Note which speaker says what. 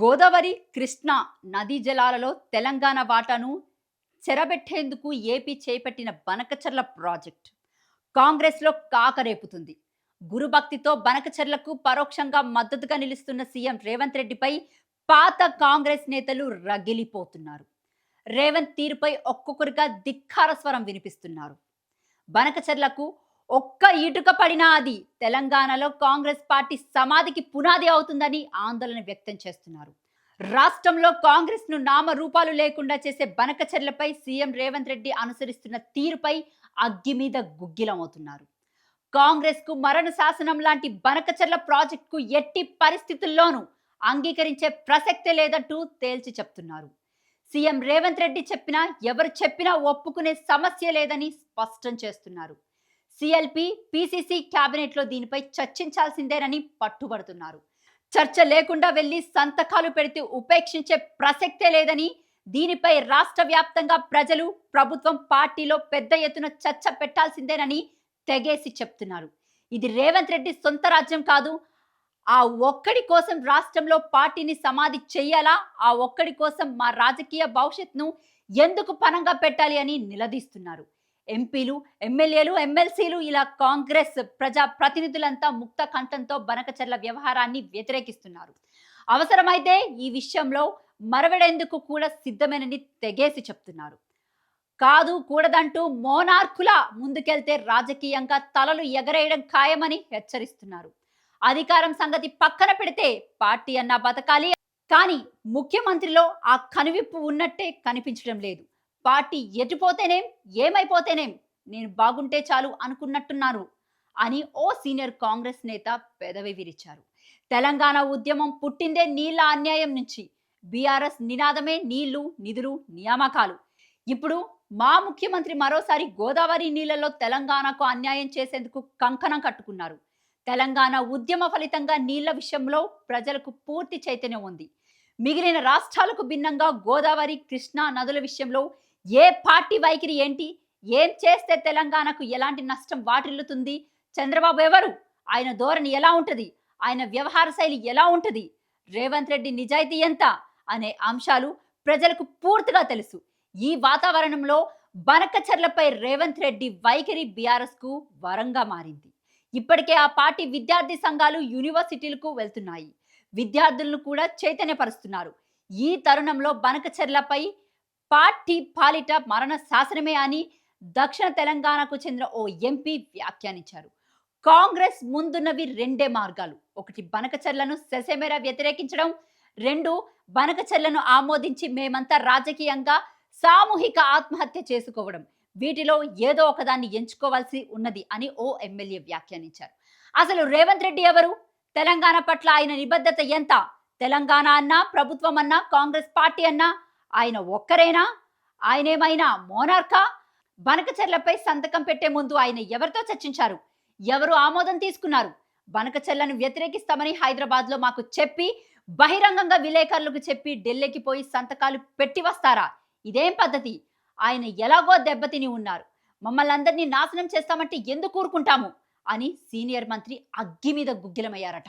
Speaker 1: గోదావరి కృష్ణా నదీ జలాలలో తెలంగాణ వాటాను చెరబెట్టేందుకు ఏపీ చేపట్టిన బనకచర్ల ప్రాజెక్ట్. కాంగ్రెస్లో కాకరేపుతుంది. గురుభక్తితో బనకచర్లకు పరోక్షంగా మద్దతుగా నిలుస్తున్న సీఎం రేవంత్ రెడ్డిపై పాత కాంగ్రెస్ నేతలు రగిలిపోతున్నారు. రేవంత్ తీరుపై ఒక్కొక్కరిగా ధిక్కార స్వరం వినిపిస్తున్నారు. బనకచర్లకు ఒక్క ఇటుక పడినా అది తెలంగాణలో కాంగ్రెస్ పార్టీ సమాధికి పునాది అవుతుందని ఆందోళన వ్యక్తం చేస్తున్నారు. రాష్ట్రంలో కాంగ్రెస్ను నామరూపాలు లేకుండా చేసే బనకచర్లపై సీఎం రేవంత్ రెడ్డి అనుసరిస్తున్న తీరుపై అగ్గి మీద గుగ్గిలమవుతున్నారు. కాంగ్రెస్కు మరణ శాసనం లాంటి బనకచర్ల ప్రాజెక్టుకు ఎట్టి పరిస్థితుల్లోనూ అంగీకరించే ప్రసక్తే లేదంటూ తేల్చి చెప్తున్నారు. సీఎం రేవంత్ రెడ్డి చెప్పినా ఎవరు చెప్పినా ఒప్పుకునే సమస్య లేదని స్పష్టం చేస్తున్నారు. సిఎల్పి పిసిసి క్యాబినెట్లో దీనిపై చర్చించాల్సిందేనని పట్టుబడుతున్నారు. చర్చ లేకుండా వెళ్ళి సంతకాలు పెడితే ఉపేక్షించే ప్రసక్తే లేదని దీనిపై రాష్ట్ర వ్యాప్తంగా ప్రజలు ప్రభుత్వం పార్టీలో పెద్ద ఎత్తున చర్చ పెట్టాల్సిందేనని తెగేసి చెప్తున్నారు. ఇది రేవంత్ రెడ్డి సొంత రాజ్యం కాదు. ఆ ఒక్కడి కోసం రాష్ట్రంలో పార్టీని సమాధి చెయ్యాలా ఆ ఒక్కడి కోసం మా రాజకీయ భవిష్యత్తును ఎందుకు పనంగా పెట్టాలి అని నిలదీస్తున్నారు. ఎంపీలు ఎమ్మెల్యేలు ఎమ్మెల్సీలు ఇలా కాంగ్రెస్ ప్రజా ప్రతినిధులంతా ముక్త కంఠంతో బనకచర్ల వ్యవహారాన్ని వ్యతిరేకిస్తున్నారు. అవసరమైతే ఈ విషయంలో మరవడేందుకు కూడా సిద్ధమేనని తెగేసి చెప్తున్నారు. కాదు కూడదంటూ మోనార్కుల ముందుకెళ్తే రాజకీయంగా తలలు ఎగరేయడం ఖాయమని హెచ్చరిస్తున్నారు. అధికారం సంగతి పక్కన పెడితే పార్టీ అన్న బతకాలి కానీ ముఖ్యమంత్రిలో ఆ కనువిప్పు ఉన్నట్టే కనిపించడం లేదు. పార్టీ ఎటుపోతేనేం ఏమైపోతేనేం నేను బాగుంటే చాలు అనుకున్నట్టున్నారు అని ఓ సీనియర్ కాంగ్రెస్ నేత పెదవి విరిచారు. తెలంగాణ ఉద్యమం పుట్టిందే నీళ్ళ అన్యాయం నుంచి. బీఆర్ఎస్ నినాదమే నీళ్ళు నిధులు నియామకాలు. ఇప్పుడు మా ముఖ్యమంత్రి మరోసారి గోదావరి నీళ్ళలో తెలంగాణకు అన్యాయం చేసేందుకు కంకణం కట్టుకున్నారు. తెలంగాణ ఉద్యమ ఫలితంగా నీళ్ళ విషయంలో ప్రజలకు పూర్తి చైతన్యం ఉంది. మిగిలిన రాష్ట్రాలకు భిన్నంగా గోదావరి కృష్ణా నదుల విషయంలో ఏ పార్టీ వైఖరి ఏంటి? ఏం చేస్తే తెలంగాణకు ఎలాంటి నష్టం వాటిల్లుతుంది? చంద్రబాబు ఎవరు? ఆయన ధోరణి ఎలా ఉంటుంది? ఆయన వ్యవహార శైలి ఎలా ఉంటుంది? రేవంత్ రెడ్డి నిజాయితీ ఎంత? అనే అంశాలు ప్రజలకు పూర్తిగా తెలుసు. ఈ వాతావరణంలో బనకచర్లపై రేవంత్ రెడ్డి వైఖరి బీఆర్ఎస్కు వరంగా మారింది. ఇప్పటికే ఆ పార్టీ విద్యార్థి సంఘాలు యూనివర్సిటీలకు వెళ్తున్నాయి. విద్యార్థులను కూడా చైతన్యపరుస్తున్నారు. ఈ తరుణంలో బనకచర్లపై పార్టీ పాలిట మరణ శాసనమే అని దక్షిణ తెలంగాణకు చెందిన ఓ ఎంపీ వ్యాఖ్యానించారు. కాంగ్రెస్ ముందున్నవి రెండే మార్గాలు. ఒకటి బనకచర్లను సెసెమెరా వ్యతిరేకించడం. రెండు బనకచర్లను ఆమోదించి మేమంతా రాజకీయంగా సామూహిక ఆత్మహత్య చేసుకోవడం. వీటిలో ఏదో ఒకదాన్ని ఎంచుకోవాల్సి ఉన్నది అని ఓ ఎమ్మెల్యే వ్యాఖ్యానించారు. అసలు రేవంత్ రెడ్డి ఎవరు? తెలంగాణ పట్ల ఆయన నిబద్ధత ఎంత? తెలంగాణ అన్నా ప్రభుత్వం అన్నా కాంగ్రెస్ పార్టీ అన్నా ఆయన ఒక్కరేనా? ఆయనేమైనా మోనార్కా? బనకచెర్లపై సంతకం పెట్టే ముందు ఆయన ఎవరితో చర్చించారు? ఎవరు ఆమోదం తీసుకున్నారు? బనకచెర్లను వ్యతిరేకిస్తామని హైదరాబాద్లో మాకు చెప్పి బహిరంగంగా విలేకరులకు చెప్పి ఢిల్లీకి పోయి సంతకాలు పెట్టి వస్తారా? ఇదేం పద్ధతి? ఆయన ఎలాగో దెబ్బతిని ఉన్నారు. మమ్మల్ని అందరినీ నాశనం చేస్తామంటే ఎందుకు ఊరుకుంటాము? అని సీనియర్ మంత్రి అగ్గి మీద గుగ్గిలమయ్యారట.